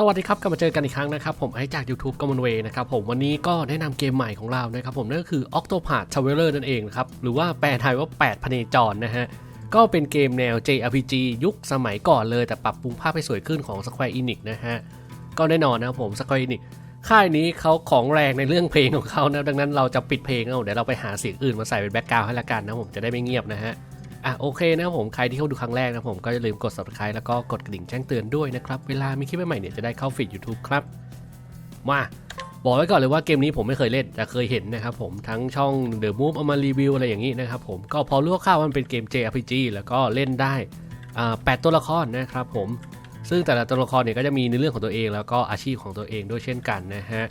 สวัสดีครับกลับมาเจอกันอีกครั้งนะครับ ผมไอจาก YouTube กมลเวนะครับผมวันนี้ก็แนะนำเกมใหม่ของเรานะครับผมนั่นก็คือ Octopath Traveler นั่นเองนะครับ หรือว่าแปลไทยว่า 8พเนจรนะฮะ ก็เป็นเกมแนว JRPG ยุคสมัยก่อนเลยแต่ปรับปรุงภาพให้สวยขึ้นของ Square Enix นะฮะ ก็แน่นอนนะครับผม Square Enix ค่ายนี้เขาของแรงในเรื่องเพลงของเขานะดังนั้นเราจะปิดเพลงเอาเดี๋ยวเราไปหาเสียงอื่นมาใส่เป็นแบ็กกราวด์ให้ละกันนะผมจะได้ไม่เงียบนะฮะ อะโอเคนะครับผมใครที่เข้าดูครั้งแรกนะผมก็อย่าลืมกด subscribe แล้วก็กดกระดิ่งแจ้งเตือนด้วยนะครับเวลามีคลิปใหม่ๆเนี่ยจะได้เข้าฟีด YouTube ครับ มาบอกไว้ก่อนเลยว่าเกมนี้ผมไม่เคยเล่นแต่เคยเห็นนะครับผมทั้งช่อง The Move เอามารีวิวอะไรอย่างนี้นะครับผมก็พอรู้คร่าว่ามันเป็นเกม JRPG แล้วก็เล่นได้แปดตัวละครนะครับผมซึ่งแต่ละตัวละครเนี่ยก็จะมีในเรื่องของตัวเองแล้วก็อาชีพของตัวเองด้วยเช่นกันนะฮะ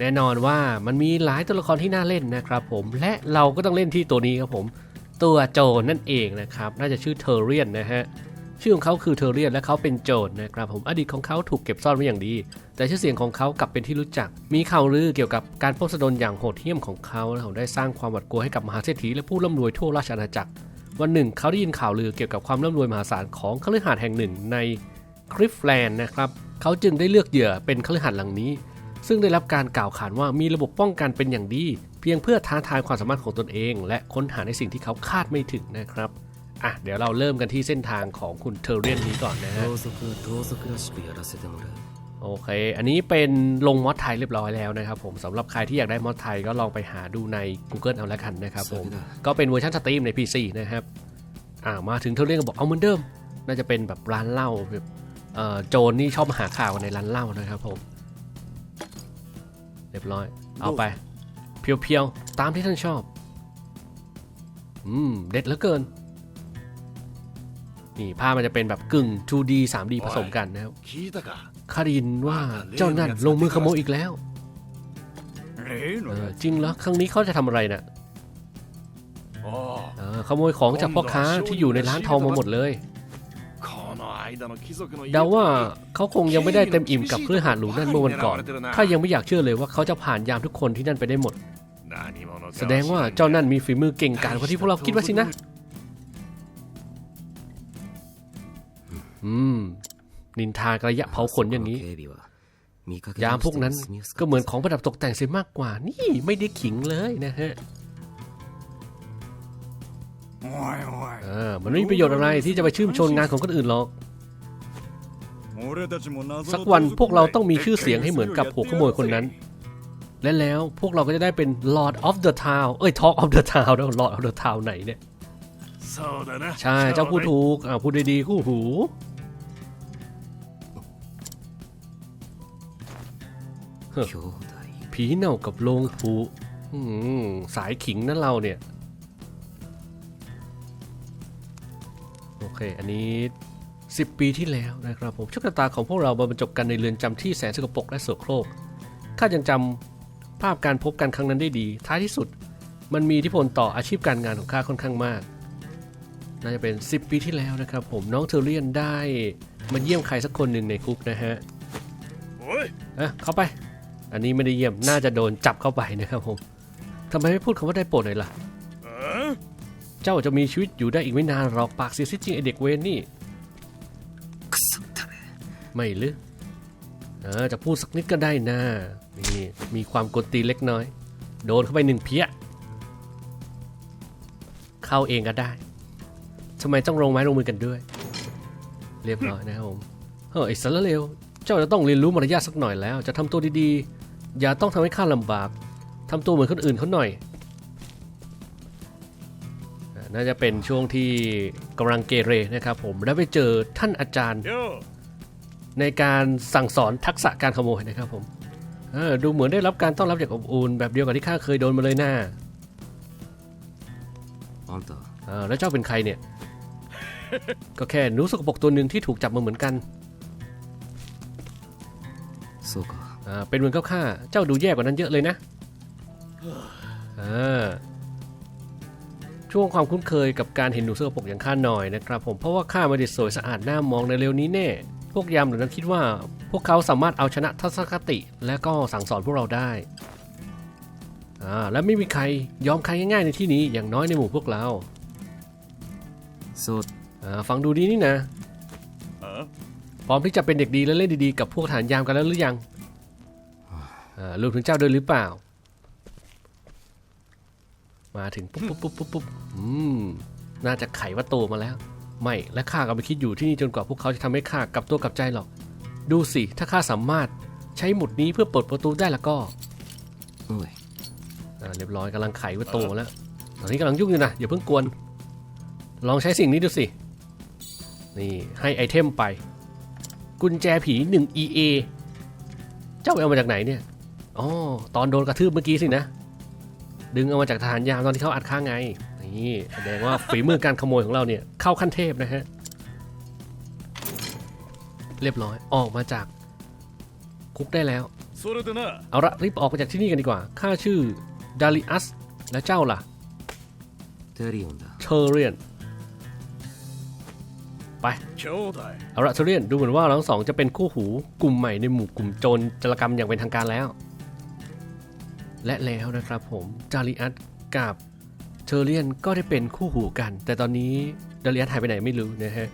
แน่นอนว่ามันมีหลายตัวละครที่น่าเล่นนะครับผมและเราก็ต้องเล่นที่ตัวนี้ครับผม ตัวโจรนั่นเองนะครับ น่าจะชื่อเทอร์เรียนนะฮะ ชื่อของเขาคือเทอร์เรียนและเขาเป็นโจรนะครับผม อดีตของเขาถูกเก็บซ่อนไว้อย่างดี แต่ชื่อเสียงของเขากลับเป็นที่รู้จัก มีข่าวลือเกี่ยวกับการพบสะดนอย่างโหดเหี้ยมของเขาและเขาได้สร้างความหวาดกลัวให้กับมหาเศรษฐีและผู้ร่ำรวยทั่วราชอาณาจักร วันหนึ่งเขาได้ยินข่าวลือเกี่ยวกับความร่ำรวยมหาศาลของคฤหาสน์แห่งหนึ่งในคริฟแลนด์นะครับ เขาจึงได้เลือกเหยื่อเป็นคฤหาสน์หลังนี้ ซึ่งได้รับการกล่าวขานว่ามีระบบป้องกันเป็นอย่างดี เพียงเพื่อท้าทายความสามารถของตนเอง และค้นหาในสิ่งที่เขาคาดไม่ถึงนะครับอะเดี๋ยวเราเริ่มกันที่เส้นทางของคุณเทเรียนนี้ก่อนนะฮะโอเค อันนี้เป็นลงมอดไทยเรียบร้อยแล้วนะครับผมสำหรับใครที่อยากได้มอดไทยก็ลองไปหาดูใน Google เอาละกันนะครับผมก็เป็นเวอร์ชันสตรีมใน PC นะครับอ่ามาถึงเทเรียนก็บอกเอาเหมือนเดิม น่าจะเป็นแบบร้านเหล้าแบบโจรนี่ชอบมาหาข่าวในร้านเหล้านะครับผม เรียบร้อย เอาไป เพียวๆ ตามที่ท่านชอบ อืม เด็ดเหลือเกิน นี่ภาพมันจะเป็นแบบกึ่ง 2D 3D ผสมกันนะครับคารินว่าเจ้านั่นลงมือขโมยอีกแล้วออจริงเหรอ ครั้งนี้เขาจะทำอะไรนะ่ะขโมยของจากพ่อค้าที่อยู่ในร้านทองมาหมดเลยเดาว่าเขาคงยังไม่ได้เต็มอิ่มกับเครือหาดหรูนั่นเมื่อวันก่อน ถ้ายังไม่อยากเชื่อเลยว่าเขาจะผ่านยามทุกคนที่นั่นไปได้หมด แสดงว่าเจ้านั่นมีฝีมือเก่งกาจกว่าที่พวกเราคิดว่าสินะ อืม นินทากระยะเผาขนอย่างนี้ ยามพวกนั้นก็เหมือนของประดับตกแต่งเสียมากกว่า นี่ไม่ได้ขิงเลยนะฮะเออมันไม่มีประโยชน์อะไรที่จะไปชื่นชนงานของคนอื่นหรอก สักวันพวกเราต้องมีชื่อเสียงให้เหมือนกับหัวขโมยคนนั้น และแล้วพวกเราก็จะได้เป็น Lord of the Town เอ้ย Talk of the Town แล้ว Lord of the Town ไหนเนี่ยใช่เจ้าพูดถูกอ่าพูดดีๆคู่หู兄弟ผีเน่ากับโลงผูอืมสายขิงนั่นเราเนี่ย โอเค อันนี้ 10 ปีที่แล้วนะครับผมโชคชะตาของพวกเรามาบรรจบกันในเรือนจำที่แสนสกปรกและโสโครกข้ายังจำ ภาพการพบกันครั้งนั้นได้ดี ท้ายที่สุด มันมีอิทธิพลต่ออาชีพการงานของข้าค่อนข้างมาก น่าจะเป็น 10 ปีที่แล้วนะครับ ผมน้องเทอเรียนได้มาเยี่ยมใครสักคนหนึ่งในคุกนะฮะเอ้ะเข้าไป อันนี้ไม่ได้เยี่ยมน่าจะโดนจับเข้าไปนะครับผมทำไมไม่พูดคำว่าได้โปรดเลยล่ะเจ้าจะมีชีวิตอยู่ได้อีกไม่นานหรอกปากเสียซิจริงไอเด็กเวนนี่ไม่หรือเออจะพูดสักนิดก็ได้นะ นี่มีความกดตีนเล็กน้อย โดนเข้าไปหนึ่งเพี้ย เข้าเองก็ได้ทำไมต้องลงไม้ลงมือกันด้วย เรียบร้อยนะครับผมเฮ้ยไอ้สารเลวเจ้าจะต้องเรียนรู้มารยาทสักหน่อยแล้ว จะทำตัวดีๆ อย่าต้องทำให้ข้าลำบากทำตัวเหมือนคนอื่นเขาหน่อยอ่าน่าจะเป็นช่วงที่กำลังเกเรนะครับผม แล้วไปเจอท่านอาจารย์よในการสั่งสอนทักษะการขโมยนะครับผม ดูเหมือนได้รับการต้อนรับอย่างอบอุ่นแบบเดียวกับที่ข้าเคยโดนมาเลยนะ่าอันตาอแล้วเจ้าเป็นใครเนี่ย ก็แค่หนูสกปรกตัวหนึ่งที่ถูกจับมาเหมือนกันโกเป็นเหมือนกับข้าเจ้าดูแย่กว่านั้นเยอะเลยนะช่วงความคุ้นเคยกับการเห็นหนูเสกปรกอย่างข้าหน่อยนะครับผมเพราะว่าข้าไม่ได้สวยสะอาดหน้ามองในเร็วนี้แน่ พวกยามเหล่านั้นคิดว่า พวกเขาสามารถเอาชนะทัศนคติ และก็สั่งสอนพวกเราได้และไม่มีใครยอมใครง่ายๆในที่นี้อย่างน้อยในหมู่พวกเราสุดฟังดูดีนี่นะพร้อมที่จะเป็นเด็กดีและเล่นดีๆกับพวกฐานยามกันแล้วหรือยังอ่ารวมถึงเจ้าด้วยหรือเปล่า มาถึงปุ๊บปุ๊บปุ๊บปุ๊บปุ๊บน่าจะไขว่าโตมาแล้ว ไม่และข้าก็ไปคิดอยู่ที่นี่จนกว่าพวกเขาจะทำให้ข้ากลับตัวกลับใจหรอก ดูสิ ถ้าข้าสามารถใช้หมุดนี้เพื่อเปิดประตูได้แล้วก็おいอ่าเรียบร้อยกำลังไขประตูแล้ว ตอนนี้กำลังยุ่งอยู่นะอย่าเพิ่งกวน ลองใช้สิ่งนี้ดูสิ นี่ให้ไอเทมไป กุญแจผี 1 EA เจ้าไปเอามาจากไหนเนี่ย อ๋อ ตอนโดนกระทืบเมื่อกี้สินะ ดึงเอามาจากทหารยามตอนที่เขาอัดข้างไง นี่แสดงว่าฝีมือการขโมยของเราเนี่ยเข้าขั้นเทพนะฮะ เรียบร้อยออกมาจากคุกได้แล้ว เอาละรีบออกไปจากที่นี่กันดีกว่า ข้าชื่อดาริอัส และเจ้าล่ะ เทเรียนนไป เอาละเทเรียนดูเหมือนว่าทั้งสองจะเป็นคู่หูกลุ่มใหม่ในหมู่กลุ่มโจรจารกรรมอย่างเป็นทางการแล้ว และแล้วนะครับผมดาริอัสกับเทเรียนก็ได้เป็นคู่หูกัน แต่ตอนนี้ดาริอัสหายไปไหนไม่รู้นะฮะ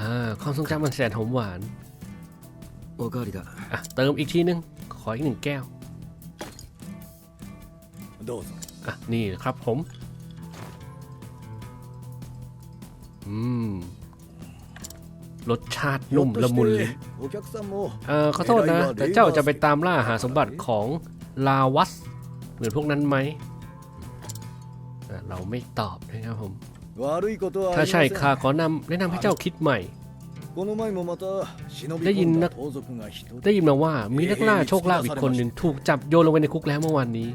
อ่าความทรงจำมันแสนหอมหวานโอกาลิดะอะเติมอีกทีนึง ขออีกหนึ่งแก้วดูอะนี่ครับผม อืม รสชาตินุ่มละมุนเลยเออขอโทษนะ แต่เจ้าจะไปตามล่าหาสมบัติของลาวัส เหมือนพวกนั้นไหม เราไม่ตอบนะครับผม ถ้าใช่ข้าขอนำแนะนำให้เจ้าคิดใหม่ ได้ยินนักได้ยินมาว่ามีนักล่าโชคลาภอีกคนหนึ่งถูกจับโยนลงไปในคุกแล้วเมื่อวานนี้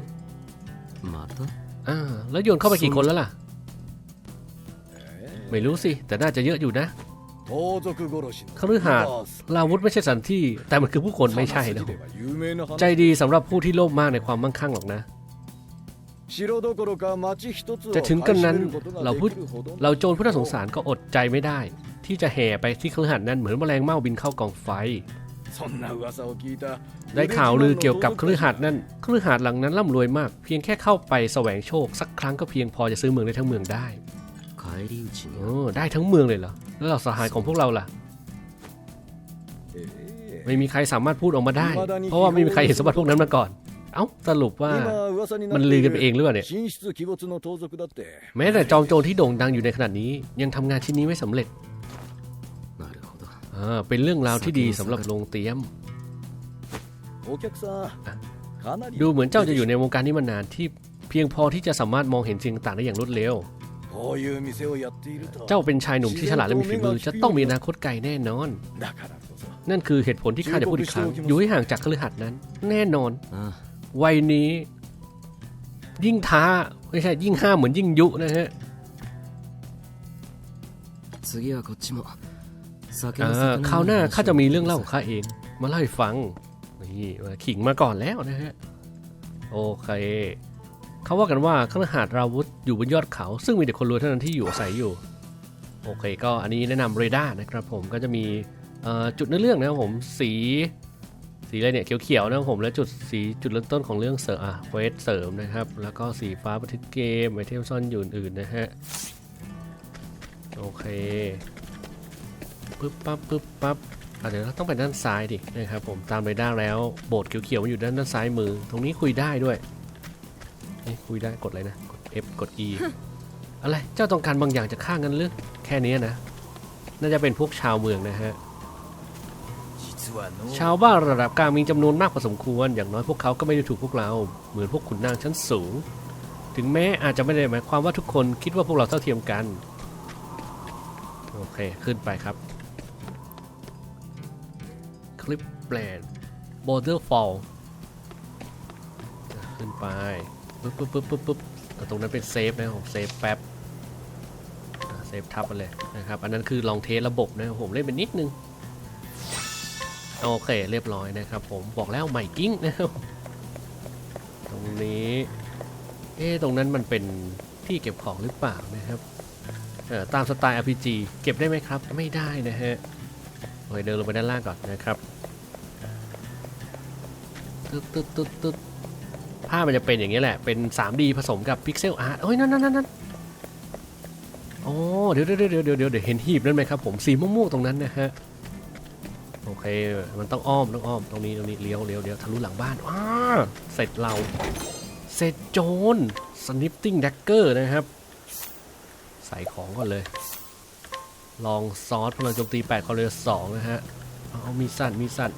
อ่าแล้วโยนเข้าไปกี่คนแล้วล่ะ ไม่รู้สิ แต่น่าจะเยอะอยู่นะคฤหาสน์ลาวุธไม่ใช่สันที่ แต่มันคือผู้คนไม่ใช่นะใจดีสำหรับผู้ที่โลภมากในความมั่งคั่งหรอกนะ จะถึงกันนั้นเราพูดเราโจรผู้น่าสงสารก็อดใจไม่ได้ ที่จะแห่ไปที่ครือหันนั้นเหมือนแมลงเม่าบินเข้ากองไฟได้ข่าวลือเกี่ยวกับคฤหาสน์นั่นคฤหาสน์หลังนั้นร่ำรวยมาก เพียงแค่เข้าไปแสวงโชค สักครั้งก็เพียงพอจะซื้อเมืองได้ทั้งเมืองได้โอ้ได้ทั้งเมืองเลยเหรอ แล้วเรล่าสหายของพวกเราล่ะ ไม่มีใครสามารถพูดออกมาได้ เพราะว่าไม่มีใครเห็นสมบัติพวกนั้นมาก่อน เอ้าสรุปว่ามันลือกันไปเองหรือเปล่าเนี่ย แม้แต่จอมโจรที่โด่งดังอยู่ในขนาดนี้ ยังทำงานชิ้นนี้ไม่สำเร็จอ่าเป็นเรื่องราวที่ดีสำหรับโรงเตรียม ดูเหมือนเจ้าจะอยู่ในวงการนี้มานานที่เพียงพอที่จะสามารถมองเห็นสิ่งต่างได้อย่างรวดเร็ว เจ้าเป็นชายหนุ่มที่ฉลาดและมีฝีมือจะต้องมีอนาคตไกลแน่นอน นั่นคือเหตุผลที่ข้าจะพูดอีกครั้ง อยู่ให้ห่างจากคฤหัสถ์นั้น แน่นอน วัยนี้ ยิ่งท้า ไม่ใช่ ยิ่งห้าเหมือนยิ่งยุนะฮะคราวหน้าข้าจะมีเรื่องเล่าของข้าเอง มาเล่าให้ฟัง นี่ขิงมาก่อนแล้วนะฮะ โอเคเขาว่ากันว่าข้างหาดราวุธอยู่บนยอดเขา ซึ่งมีแต่คนรวยเท่านั้นที่อยู่อาศัยอยู่ โอเค ก็อันนี้แนะนำเรดาร์นะครับผมก็จะมีจุดในเรื่องนะครับผมสี สีอะไรเนี่ยเขียวๆนะครับผมและจุดสีจุดเริ่มต้นของเรื่องเสริมอะเวทเสริมนะครับ แล้วก็สีฟ้าประทิตเกมไอเทมซ่อนอยู่อื่นๆนะฮะโอเคปึ๊บปั๊บปึ๊บปั๊บอะเดี๋ยวเราต้องไปด้านซ้ายดินะครับผมตามเได้แล้วโบดเขียวๆมันอยู่ด้านด้านซ้ายมือ ตรงนี้คุยได้ด้วยนี่คุยได้กดอะไรนะกด F กด E อะไรเจ้าต้องการบางอย่างจากข้างกันหรือแค่นี้นะ น่าจะเป็นพวกชาวเมืองนะฮะ ชาวบ้านระดับกลางมีจำนวนมากพอสมควร อย่างน้อยพวกเขาก็ไม่ได้ถูกพวกเรา เหมือนพวกขุนนางชั้นสูง ถึงแม้อาจจะไม่ได้หมายความว่าทุกคนคิดว่าพวกเราเท่าเทียมกัน โอเค ขึ้นไปครับ คลิปแปลน border fall ขึ้นไปปึ๊บปึ๊บปึ๊บปึ๊บปึ๊บแต่ตรงนั้นเป็นเซฟนะผมเซฟแป๊บเซฟทับไปเลยนะครับ อันนั้นคือลองเทสระบบนะผมเล่นไปนิดนึง โอเคเรียบร้อยนะครับผมบอกแล้วใหม่กิ้งนะครับตรงนี้เอ๊ตรงนั้นมันเป็นที่เก็บของหรือเปล่านะครับเอ่อตามสไตล์ RPG เก็บได้ไหมครับ ไม่ได้นะฮะโอเคเดินลงไปด้านล่างก่อนนะครับตึ๊ดตึ๊ดตึ๊ดตึ๊ดภาพมันจะเป็นอย่างนี้แหละ เป็น 3D ผสมกับพิกเซลอาร์ตโอ้ยนั่นนั่นนั่นนั่นอ๋อเดี๋ยวเดี๋ยวเดี๋ยวเดี๋ยวเดี๋ยวเดี๋ยวเห็นหีบนั่นไหมครับผมสีม่วงๆตรงนั้นนะฮะ เค มันต้องอ้อมต้องอ้อมตรงนี้ตรงนี้เลี้ยวเลี้ยวเลี้ยวทะลุหลังบ้านอ้าเสร็จเรา เสร็จโจรสนิปติ้งแดกเกอร์นะครับ ใส่ของก่อนเลย ลองซอสพลังโจมตี8คอเรือ2นะฮะ เอามีสั่นมีสั่น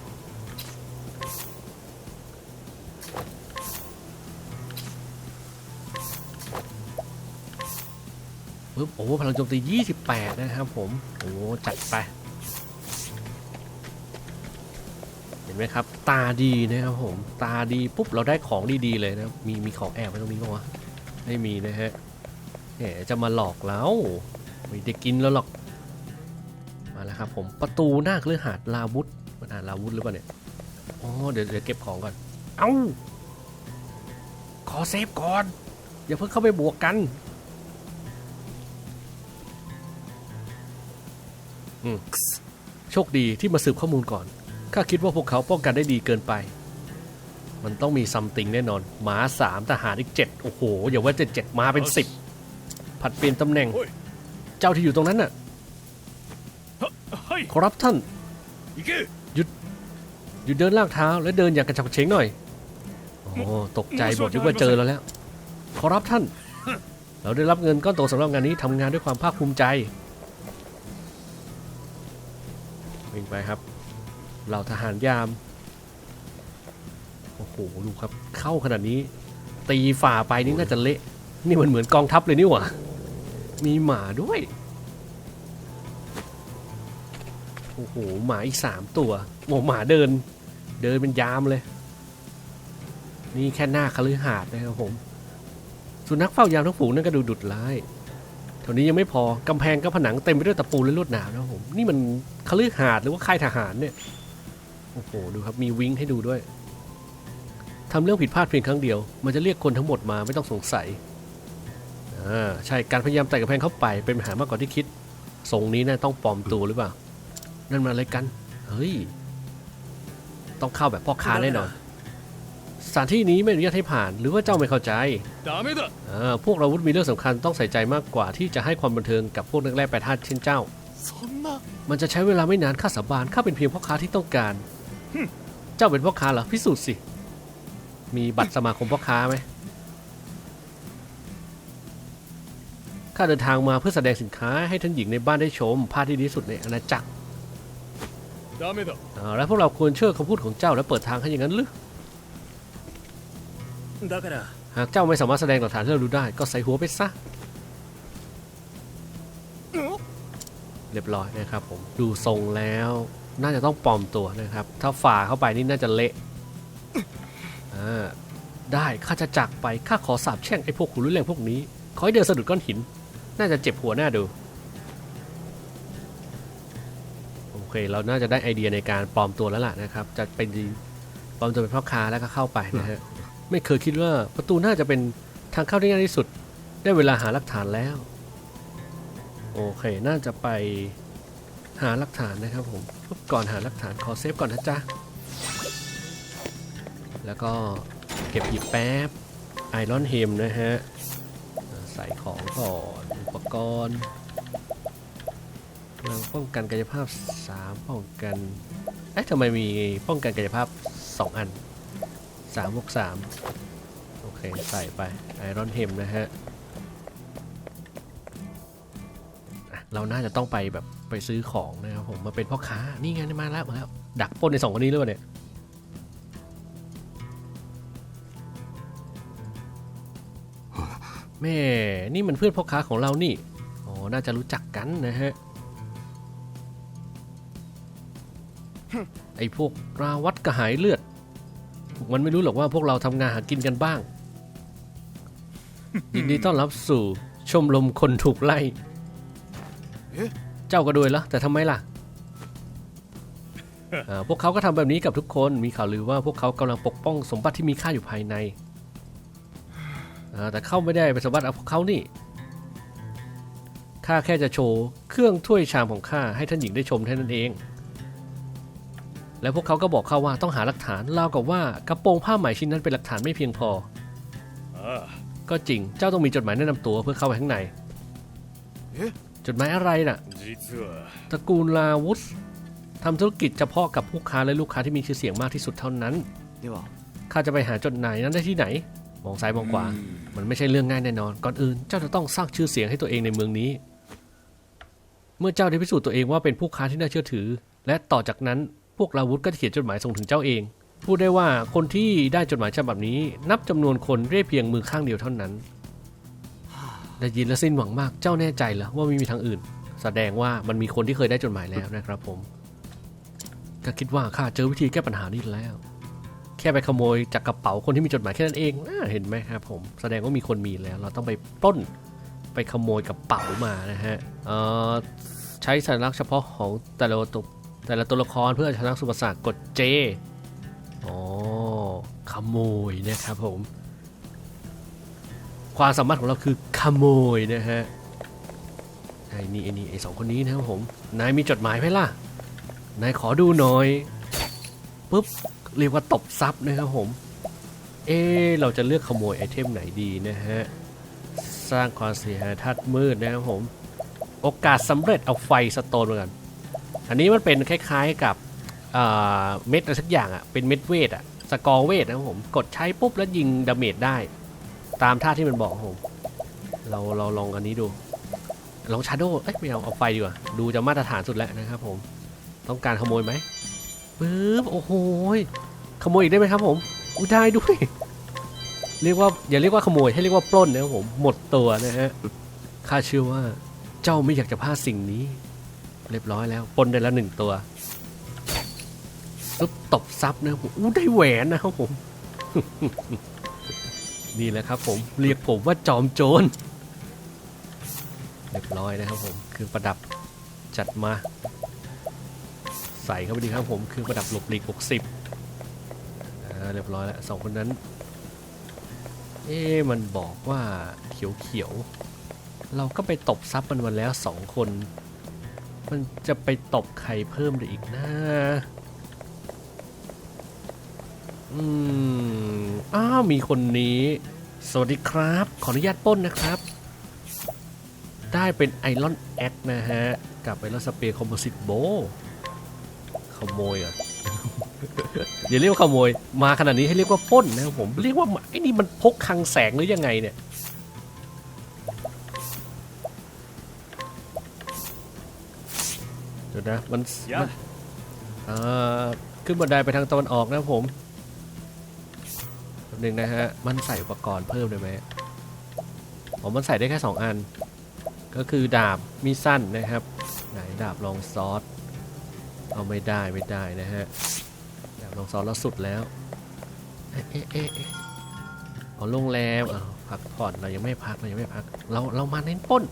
ปึ๊บโอ้โหพลังโจมตี 28 นะครับผม โอ้โหจัดไป ห็นไหมครับ ตาดีนะครับผม ตาดีปุ๊บเราได้ของดีๆเลยนะมีมีของแอบไว้ตรงนี้ปะวะไม่มีนะฮะแหมจะมาหลอกเราไม่ได้กินแล้วหรอก มาแล้วครับผมประตูหน้าเครือหาดลาวุธมันอ่านลาวุธหรือเปล่าเนี่ยอ๋อเดี๋ยวเดี๋ยวเก็บของก่อน เอ้า ขอเซฟก่อน อย่าเพิ่งเข้าไปบวกกันอืมโชคดีที่มาสืบข้อมูลก่อน ข้าคิดว่าพวกเขาป้องกันได้ดีเกินไป มันต้องมีซัมติงแน่นอนหมาสามทหารอีกเจ็ดโอ้โห อย่าว่าเจ็ดเจ็ดมาเป็นสิบผัดเปลี่ยนตำแหน่ง เจ้าที่อยู่ตรงนั้นน่ะขอรับท่านหยุดหยุดเดินลากเท้าและเดินอย่างกระฉับกระเฉงหน่อยโอ้ตกใจบอกนึกว่าเจอเราแล้ว ขอรับท่าน เราได้รับเงินก้อนโตสำหรับงานนี้ทำงานด้วยความภาคภูมิใจวิ่งไปครับ เราทหารยาม โอ้โหดูครับ เข้าขนาดนี้ ตีฝ่าไปนี่น่าจะเละ นี่มันเหมือนกองทัพเลยนี่หว่า มีหมาด้วย โอ้โห หมาอีกสามตัวโอ้หมาเดิน เดินเป็นยามเลย นี่แค่หน้าคฤหาสน์นะครับผม สุนัขเฝ้ายามทั้งฝูงนั่นก็ดูดุดร้ายแถวนี้ยังไม่พอกำแพงก็ผนังเต็มไปด้วยตะปูและลวดหนามนะครับผม นี่มันคฤหาสน์หรือว่าค่ายทหารเนี่ย โอ้โหดูครับมีวิ้งให้ดูด้วยทำเรื่องผิดพลาดเพียงครั้งเดียว มันจะเรียกคนทั้งหมดมาไม่ต้องสงสัยอ่าใช่การพยายามไต่กระแพงเข้าไปเป็นปัญหามากกว่าที่คิดส่งนี้น่าต้องปลอมตัวหรือเปล่า นั่นมาอะไรกัน เฮ้ย ต้องเข้าแบบพ่อค้าแน่นอนสถานที่นี้ไม่อนุญาตให้ผ่าน หรือว่าเจ้าไม่เข้าใจอ่าพวกเราวุฒิมีเรื่องสำคัญต้องใส่ใจมากกว่าที่จะให้ความบันเทิงกับพวกนักแร่แปรธาตุเช่นเจ้า มันจะใช้เวลาไม่นานข้าสาบานข้าเป็นเพียงพ่อค้าที่ต้องการ เจ้าเป็นพ่อค้าเหรอพิสูจน์สิ มีบัตรสมาคมพ่อค้าไหมข้าเดินทางมาเพื่อแสดงสินค้าให้ท่านหญิงในบ้านได้ชมผ้าที่ดีสุดในอาณาจักรแล้วพวกเราควรเชื่อคำพูดของเจ้าและเปิดทางให้อย่างนั้นหรือหากเจ้าไม่สามารถแสดงหลักฐานที่เราดูได้ ก็ใส่หัวไปซะเรียบร้อยนะครับผม ดูทรงแล้ว น่าจะต้องปลอมตัวนะครับ ถ้าฝ่าเข้าไปนี่น่าจะเละได้ข้าจะจากไปข้าขอสาบแช่งไอ้พวกขุนรุ่นแรงพวกนี้ ขอให้เดินสะดุดก้อนหิน น่าจะเจ็บหัวหน้าดู โอเค เราน่าจะได้ไอเดียในการปลอมตัวแล้วล่ะนะครับ จะเป็นปลอมตัวเป็นพ่อค้าแล้วก็เข้าไปนะฮะ ไม่เคยคิดว่าประตูน่าจะเป็นทางเข้าที่ง่ายที่สุด ได้เวลาหาหลักฐานแล้ว โอเค น่าจะไป หาหลักฐานนะครับผมก่อนหาหลักฐานขอเซฟก่อนนะจ๊ะ แล้วก็เก็บหยิบแป๊บไอรอนเฮมนะฮะ ใส่ของก่อน อุปกรณ์พลังป้องกันกายภาพ 3 ป้องกันเอ๊ะทำไมมีป้องกันกายภาพ 2 อัน3บวก3โอเค ใส่ไปไอรอนเฮมนะฮะ เราน่าจะต้องไปแบบ ไปซื้อของนะครับผมมาเป็นพ่อค้านี่ไงมาแล้วมาแล้ว ดักปล้นในสองคนนี้หรือเปล่าเนี่ยแม่นี่มันเพื่อนพ่อค้าของเรานี่อ๋อน่าจะรู้จักกันนะฮะไอ้พวกราวัดกระหายเลือด มันไม่รู้หรอกว่าพวกเราทำงานหากินกันบ้าง ยินดีต้อนรับสู่ชมรมคนถูกไล่ เอ๊ะเจ้าก็ด้วยเหรอแต่ทำไมล่ะอ่าพวกเขาก็ทำแบบนี้กับทุกคนมีข่าวลือว่าพวกเขากำลังปกป้องสมบัติที่มีค่าอยู่ภายในอ่าแต่เข้าไม่ได้เป็นสมบัติของพวกเขานี่ข้าแค่จะโชว์เครื่องถ้วยชามของข้าให้ท่านหญิงได้ชมแค่นั้นเอง แล้วพวกเขาก็บอกข้าว่าต้องหาหลักฐานเล่าวกับว่ากระโปรงผ้าไหมชิ้นนั้นเป็นหลักฐานไม่เพียงพอああก็จริงเจ้าต้องมีจดหมายแนะนำตัวเพื่อเข้าไปข้างในเอ๊ะ จดหมายอะไรน่ะ ตระกูลลาวุธทำธุรกิจเฉพาะกับผู้ค้าและลูกค้าที่มีชื่อเสียงมากที่สุดเท่านั้นดีบอกข้าจะไปหาจดหมายนั้นได้ที่ไหน มองซ้ายมองขวา มันไม่ใช่เรื่องง่ายแน่นอน ก่อนอื่นเจ้าจะต้องสร้างชื่อเสียงให้ตัวเองในเมืองนี้ เมื่อเจ้าได้พิสูจน์ตัวเองว่าเป็นผู้ค้าที่น่าเชื่อถือ และต่อจากนั้นพวกลาวุธก็จะเขียนจดหมายส่งถึงเจ้าเอง พูดได้ว่าคนที่ได้จดหมายฉบับนี้ นับจำนวนคนได้เพียงมือข้างเดียวเท่านั้น ได้ยินและสิ้นหวังมาก เจ้าแน่ใจเหรอว่าไม่มีทางอื่น แสดงว่ามันมีคนที่เคยได้จดหมายแล้วนะครับผมก็คิดว่าข้าเจอวิธีแก้ปัญหานี้แล้ว แค่ไปขโมยจากกระเป๋าคนที่มีจดหมายแค่นั้นเองน่าเห็นไหมครับผม แสดงว่ามีคนมีแล้ว เราต้องไปปล้นไปขโมยกระเป๋ามานะฮะอ่อใช้สัญลักษณ์เฉพาะของแต่ละตัวแต่ละตัวละครเพื่อชนะสุภาษากด J อ๋อขโมยนะครับผม ความสามารถของเราคือขโมยนะฮะไอ้นี่ไอ้นี่ไอ้สองคนนี้นะครับผม นายมีจดหมายไหมล่ะ นายขอดูหน่อยปุ๊บเรียกว่าตบซับนะครับผม เอะเราจะเลือกขโมยไอเทมไหนดีนะฮะ สร้างความเสียหายทัดมืดนะครับผม โอกาสสำเร็จเอาไฟสโตนเหมากัน อันนี้มันเป็นคล้ายๆกับเม็ดอะไรสักอย่างอะ่ะ เป็นเม็ดเวทอะ่ะ สกอร์เวทนะครับผม กดใช้ปุ๊บแล้วยิงดาเมจได้ ตามท่าที่มันบอกผมเราเราลองอันนี้ดู ลองชาโดเอ้ยไม่เอาเอาไฟดีกว่า ดูจะมาตรฐานสุดแล้วนะครับผม ต้องการขโมยไหมปึ๊บโอ้โหขโมยอีกได้ไหมครับผมอุ้ยได้ด้วย เรียกว่าอย่าเรียกว่าขโมยให้เรียกว่าปล้นนะครับผมหมดตัวนะฮะข้าเชื่อว่าเจ้าไม่อยากจะพลาดสิ่งนี้ เรียบร้อยแล้วปล้นได้แล้วหนึ่งตัวซุบตบซับนะครับผมอู้ได้แหวนนะครับผม นี่แหละครับผมเรียกผมว่าจอมโจรเรียบร้อยนะครับผมคือประดับจัดมา ใส่เข้าไปดีครับผมคือประดับหลบหลีก60อ่าเรียบร้อยแล้วสองคนนั้น เอ๊ะมันบอกว่าเขียวเขียวเราก็ไปตบซับมันมาแล้วสองคน มันจะไปตบใครเพิ่มได้อีกนะ อืมอ้าวมีคนนี้ สวัสดีครับ ขออนุญาตปล้นนะครับ ได้เป็นไอรอนแอดนะฮะ กับไอรอนสเปรย์คอมโพสิตโบขโมยเหรอะอย่าเรียกว่าขโมย มาขนาดนี้ให้เรียกว่าปล้นนะครับผม เรียกว่าไอ้นี่มันพกคลังแสงหรือยังไงเนี่ยเดี๋ยวนะมันมันเอ่อขึ้นบันไดไปทางตะวันออกนะครับผมแป๊บ หนึงนะฮะ มันใส่อุปกรณ์เพิ่มได้ไหมอ๋อมันใส่ได้แค่ 2 อัน ก็คือดาบมีสั้นนะครับ ไหนดาบลองซอสเอาไม่ได้ไม่ได้นะฮะดาบลองซอสแล้วสุดแล้ว เอ๊ะเอ๊ะเอ๊ะเอ๊ะอ๋อโรงแรมอ้าพักผ่อนเรายังไม่พักเรายังไม่พัก เราเรามาเน้นป้น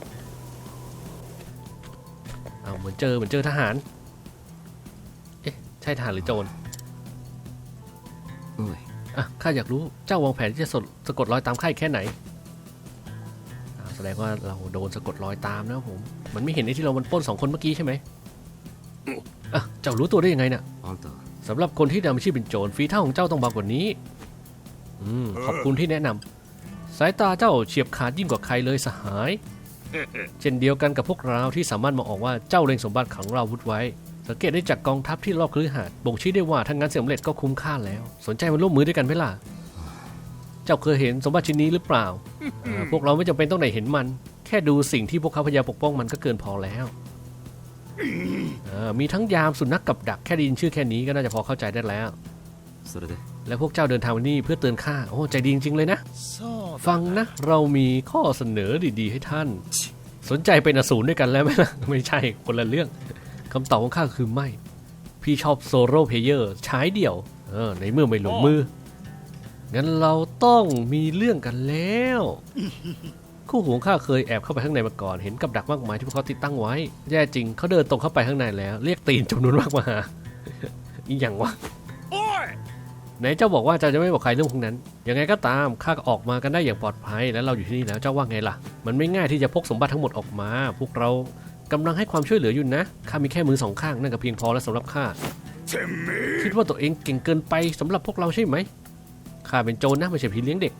เอาเหมือนเจอเหมือนเจอทหาร เอ๊ะใช่ทหารหรือโจร อะข้าอยากรู้เจ้าวางแผนที่จะสะกดรอยตามข้าแค่ไหน แสดงว่าเราโดนสะกดรอยตามนะผม มันไม่เห็นไอ้ที่เรามันป้นสองคนเมื่อกี้ใช่ไหมอะเจ้ารู้ตัวได้ยังไงเนี่ยสำหรับคนที่ดำชื่อเป็นโจรฟีเท่าของเจ้าต้องเบากว่านี้อืมขอบคุณที่แนะนำสายตาเจ้าเฉียบขาดยิ่งกว่าใครเลยสหาย เช่นเดียวกันกับพวกเราที่สามารถมองออกว่าเจ้าเล็งสมบัติของเราวุธไว้ สังเกตได้จากกองทัพที่รอบคฤหาสน์บ่งชี้ได้ว่าถ้างั้นสำเร็จก็คุ้มค่าแล้ว สนใจมาร่วมมือด้วยกันไหมล่ะ เจ้าเคยเห็นสมบัติชิ้นนี้หรือเปล่าเอ่อพวกเราไม่จำเป็นต้องไหนเห็นมัน แค่ดูสิ่งที่พวกเขาพยายามปกป้องมันก็เกินพอแล้วเออมีทั้งยามสุนัขกับดักแค่ได้ยินชื่อแค่นี้ก็น่าจะพอเข้าใจได้แล้ว それで และพวกเจ้าเดินทางมานี่เพื่อเตือนข้า โอ้ ใจดีจริงๆเลยนะ そうだ ฟังนะ เรามีข้อเสนอดีๆ ให้ท่าน สนใจเป็นอสูรด้วยกันแล้วไหมล่ะ ไม่ใช่คนละเรื่อง คำตอบของข้าคือไม่ พี่ชอบโซโล่เพลเยอร์ใช้เดี่ยว เออ ในเมื่อไม่หลงมือ งั้นเราต้องมีเรื่องกันแล้ว คู่หูของข้าเคยแอบเข้าไปข้างในมาก่อน เห็นกับดักมากมายที่พวกเขาติดตั้งไว้ แย่จริงเขาเดินตรงเข้าไปข้างในแล้ว เรียกตีนจำนวนมากมาหาอีหยังวะおいไหนเจ้าบอกว่าเจ้าจะไม่บอกใครเรื่องพวกนั้น ยังไงก็ตามข้าก็ออกมากันได้อย่างปลอดภัย และเราอยู่ที่นี่แล้วเจ้าว่าไงล่ะ มันไม่ง่ายที่จะพกสมบัติทั้งหมดออกมา พวกเรา กำลังให้ความช่วยเหลืออยู่นะข้ามีแค่มือสองข้างนั่นก็เพียงพอแล้วสำหรับข้าคิดว่าตัวเองเก่งเกินไปสำหรับพวกเราใช่ไหมข้าเป็นโจรนะไม่ใช่ผีเลี้ยงเด็ก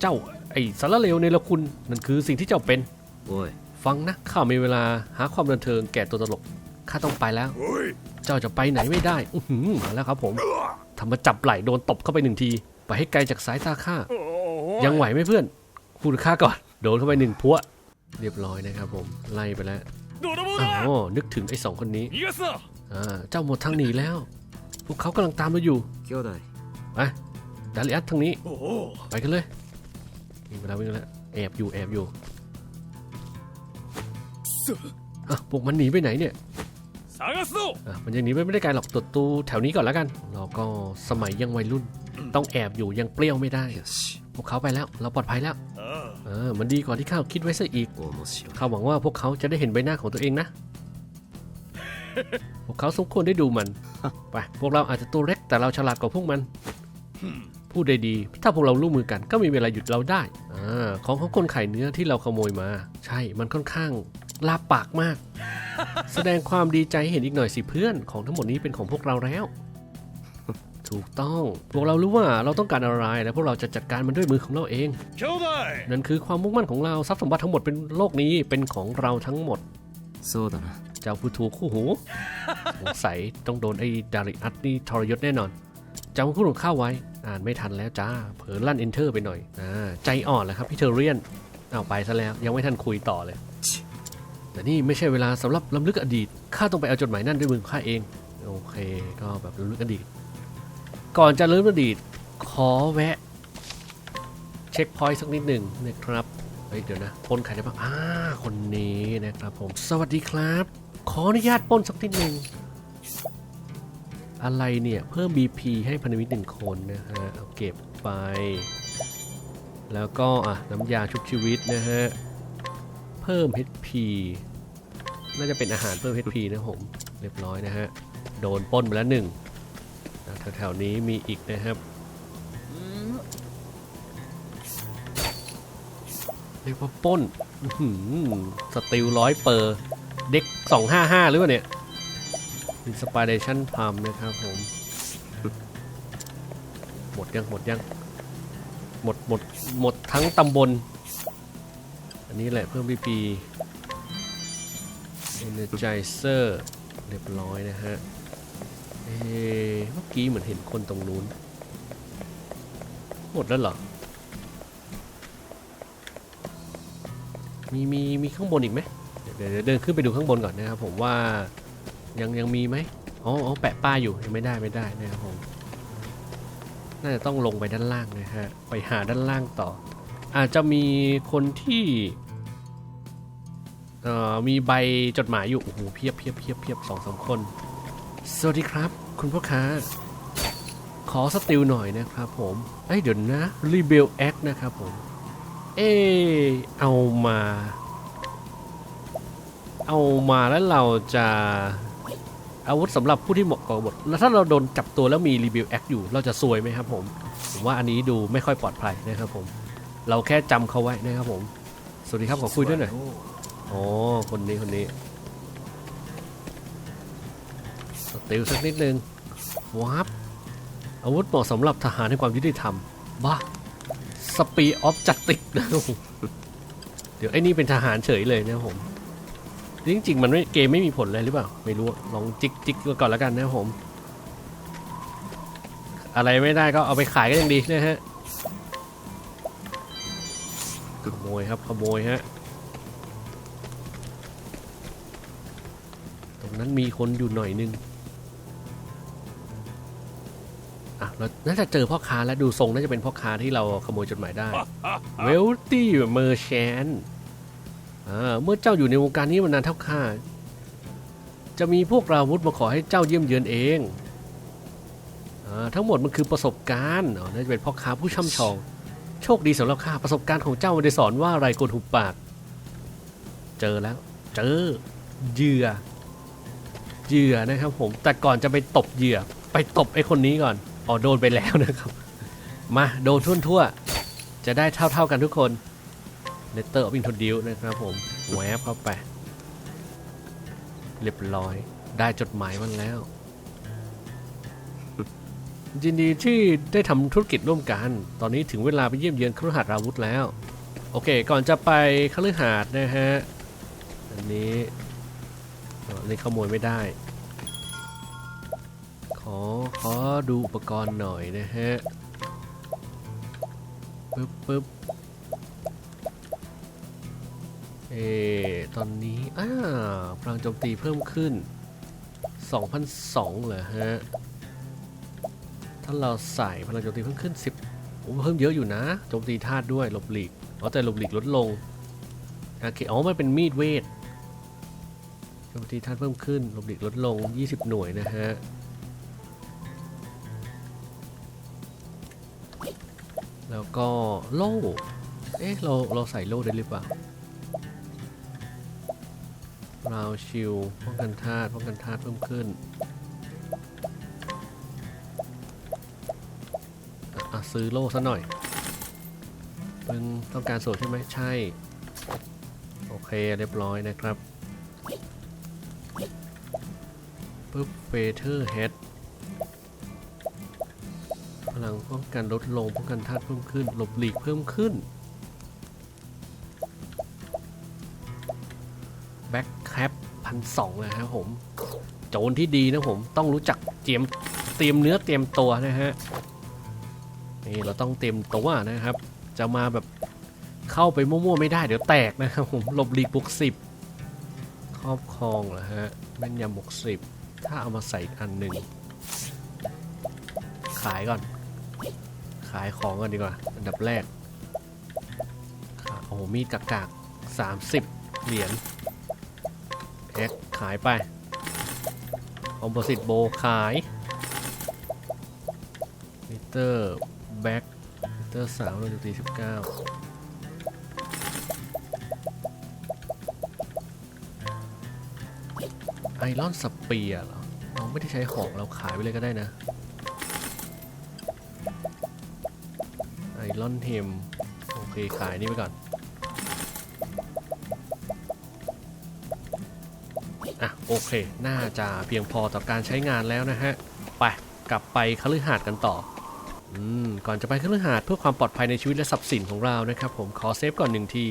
เจ้าไอ้สารเลวในละคุณนั่นคือสิ่งที่เจ้าเป็นฟังนะข้ามีเวลาหาความบันเทิงแก่ตัวตลกข้าต้องไปแล้วเจ้าจะไปไหนไม่ได้อืมาแล้วครับผมทำมาจับไหล่โดนตบเข้าไปหนึ่งที ไปให้ไกลจากสายตาข้ายังไหวไหมเพื่อนคุณข้าก่อนโดนเข้าไปหนึ่งพัว เรียบร้อยนะครับผม ไล่ไปแล้วโอ้นึกถึงไอ้สองคนนี้เจ้าหมดทางหนีแล้ว พวกเขากำลังตามเราอยู่ไปดาริอัสทางนี้ ไปกันเลยวิ่งไปแล้ววิ่งแล้วแอบอยู่แอบอยู่พวกมันหนีไปไหนเนี่ยมันยังหนีไปไม่ได้ไกลหรอกตรวจตู้แถวนี้ก่อนแล้วกัน เราก็สมัยยังวัยรุ่น ต้องแอบอยู่ยังเปรี้ยวไม่ได้ พวกเขาไปแล้ว เราปลอดภัยแล้ว เออ มันดีกว่าที่ข้าคิดไว้ซะอีกข้าหวังว่าพวกเขาจะได้เห็นใบหน้าของตัวเองนะ พวกเขาสมควรได้ดูมัน ไป พวกเราอาจจะตัวเล็กแต่เราฉลาดกว่าพวกมัน พูดได้ดี ถ้าพวกเราร่วมมือกันก็มีเวลาหยุดเราได้อของของคนไข่เนื้อที่เราขโมยมา ใช่ มันค่อนข้างลาปากมาก แสดงความดีใจให้เห็นอีกหน่อยสิเพื่อน ของทั้งหมดนี้เป็นของพวกเราแล้ว ถูกต้อง พวกเรารู้ว่าเราต้องการอะไรและพวกเราจะจัดการมันด้วยมือของเราเอง นั่นคือความมุ่งมั่นของเราทรัพย์สมบัติทั้งหมดเป็นโลกนี้เป็นของเราทั้งหมดโซ่นะเจ้าผู้ถูกคู่หูสงสัยต้องโดนไอ้ดาริอัตนี่ทรยศแน่นอนจำคู่ของข้าไว้ อ่านไม่ทันแล้วจ้า เผลอลั่นเอนเทอร์ไปหน่อยอ่าใจอ่อนแล้วครับพี่เทอเรียนเอาไปซะแล้วยังไม่ทันคุยต่อเลย แต่นี่ไม่ใช่เวลาสำหรับลํำลึกอดีตข้าต้องไปเอาจดหมายนั่นด้วยมือข้าเอง โอเค ก็แบบลํำลึกอดีต ก่อนจะล้ำลึกอดีตขอแวะ เช็คพอยต์สักนิดหนึ่งนะครับ เฮ้ยเดี๋ยวนะปล้นใครได้บ้างอ่าคนนี้นะครับผม สวัสดีครับ ขออนุญาตป้นสักนิดหนึ่งอะไรเนี่ย เพิ่ม BP ให้พันธมิตรหนึ่งคนนะฮะเอาเก็บไป แล้วก็อะน้ำยาชุบชีวิตนะฮะ เพิ่ม HP น่าจะเป็นอาหารเพิ่ม HP นะผม เรียบร้อยนะฮะ โดนป้นไปแล้วหนึ่ง แถวๆนี้มีอีกนะครับ เรียกว่าป้นสติลร้อยเปอร์เด็กสองห้าห้าหรือเปล่าเนี่ยอินสปิเรชันพัมนะครับผม หมดยัง หมดยัง หมดหมดหมดทั้งตำบล อันนี้แหละเพิ่ม BP Energizer เรียบร้อยนะฮะ เมื่อกี้เหมือนเห็นคนตรงนู้น หมดแล้วเหรอ มีมีมีข้างบนอีกไหมเดี๋ยวเดี๋ยวเดินขึ้นไปดูข้างบนก่อนนะครับผมว่ายังยังมีไหมอ๋ออ๋อแปะป้ายอยู่ยังไม่ได้ไม่ได้นะครับผมน่าจะต้องลงไปด้านล่างนะฮะไปหาด้านล่างต่อ อาจจะมีคนที่เอ่อมีใบจดหมายอยู่โอ้โหเพียบเพียบเพียบเพียบสองสามคน สวัสดีครับ คุณพ่อค้า ขอสติลหน่อยนะครับผมเอ้ยเดี๋ยวนะ Rebel Act นะครับผม เออเอามา เอามาแล้วเราจะอาวุธสำหรับผู้ที่เหมาะกับบทแล้วถ้าเราโดนจับตัวแล้วมีรีวิวแอคอยู่ เราจะซวยไหมครับผม ผมว่าอันนี้ดูไม่ค่อยปลอดภัยนะครับผม เราแค่จำเขาไว้นะครับผม สวัสดีครับขอคุยด้วยหน่อย อ๋อ คนนี้คนนี้ สติลสักนิดนึงวับอาวุธเหมาะสำหรับทหารให้ความยุติธรรม บ้า สปีออฟจัตติกนะเดี๋ยวไอ้นี่เป็นทหารเฉยเลยนะผม จริงๆ มันไม่เกมไม่มีผลเลยหรือเปล่า ไม่รู้ ลองจิกจิกก่อนแล้วกันนะผม อะไรไม่ได้ก็เอาไปขายก็ยังดีนะฮะ ขโมยครับ ขโมยฮะ ตรงนั้นมีคนอยู่หน่อยนึง อะเราน่าจะเจอพ่อค้าแล้วดูทรงน่าจะเป็นพ่อค้าที่เราขโมยจดหมายได้เวลตี้เมอร์แชนเมื่อเจ้าอยู่ในวงการนี้มานานเท่าข้าจะมีพวกราวุธมาขอให้เจ้าเยี่ยมเยือนเองอทั้งหมดมันคือประสบการณ์น่าจะเป็นพ่อค้าผู้ช่ำชอง โชคดีสำหรับข้าประสบการณ์ของเจ้าไม่ได้สอนว่าอะไรกลหุบปาก เจอแล้ว เจอเหยื่อเหยื่อนะครับผมแต่ก่อนจะไปตบเหยื่อ ไปตบไอ้คนนี้ก่อน อ๋อโดนไปแล้วนะครับ มาโดนทั่วทั่ว จะได้เท่าๆกันทุกคน Letter of Introduce นะครับผมแวบเข้าไป เรียบร้อยได้จดหมายมันแล้ว ยินดีที่ได้ทำธุรกิจร่วมกัน ตอนนี้ถึงเวลาไปเยี่ยมเยือนคฤหาสน์ราวุธแล้ว โอเค ก่อนจะไปคฤหาสน์นะฮะ อันนี้อันนี้ขโมยไม่ได้ อขอดูอุปกรณ์หน่อยนะฮะปึ๊บปึ๊บเอตอนนี้อ้าพลังโจมตีเพิ่มขึ้น 2,002เหรอฮะ ถ้าเราใส่พลังโจมตีเพิ่มขึ้น 10โอ้เพิ่มเยอะอยู่นะ โจมตีธาตุด้วยหลบหลีกอ๋อแต่หลบหลีกลดลง โอเค อ๋อ มันเป็นมีดเวทโจมตีธาตุเพิ่มขึ้นหลบหลีกลดลง 20 หน่วยนะฮะ ก็โล่ เอ๊ะ เราเราใส่โล่ได้หรือเปล่าราวชิลป้องกันธาตุป้องกันธาตุเพิ่มขึ้นอะซื้อโล่ซะหน่อยมึงต้องการโสดใช่ไหมใช่ โอเค เรียบร้อยนะครับ ปึ๊บเฟเธอร์เฮด ลังป้องกันลดลงป้องกันธาตุเพิ่มขึ้น หลบหลีกเพิ่มขึ้น แบ็คแคปพันสองนะครับผม โจรที่ดีนะผมต้องรู้จักเตรียมเตรียมเนื้อเตรียมตัวนะฮะ นี่เราต้องเตรียมตัวนะครับ จะมาแบบเข้าไปมั่วๆไม่ได้เดี๋ยวแตกนะครับผมหลบหลีกบวกสิบครอบครองเหรอฮะแม่นยำบวกสิบถ้าเอามาใส่อันหนึ่งขายก่อน ขายของก่อนดีกว่า อันดับแรกโอ้โห มีดกากๆสามสิบเหรียญแอ็กขายไปคอมโพสิตโบขายมิเตอร์แบ็กมิเตอร์สามร้อยสี่สิบเก้าไอรอนสเปียร์เหรอเราไม่ได้ใช้ของเราขายไปเลยก็ได้นะ ไอรอนเทม โอเค ขายนี่ไปก่อน อะ โอเค น่าจะเพียงพอต่อการใช้งานแล้วนะฮะ ไป กลับไปคฤหาสน์กันต่อ อืม ก่อนจะไปคฤหาสน์เพื่อความปลอดภัยในชีวิตและทรัพย์สินของเรานะครับ ผมขอเซฟก่อนหนึ่งที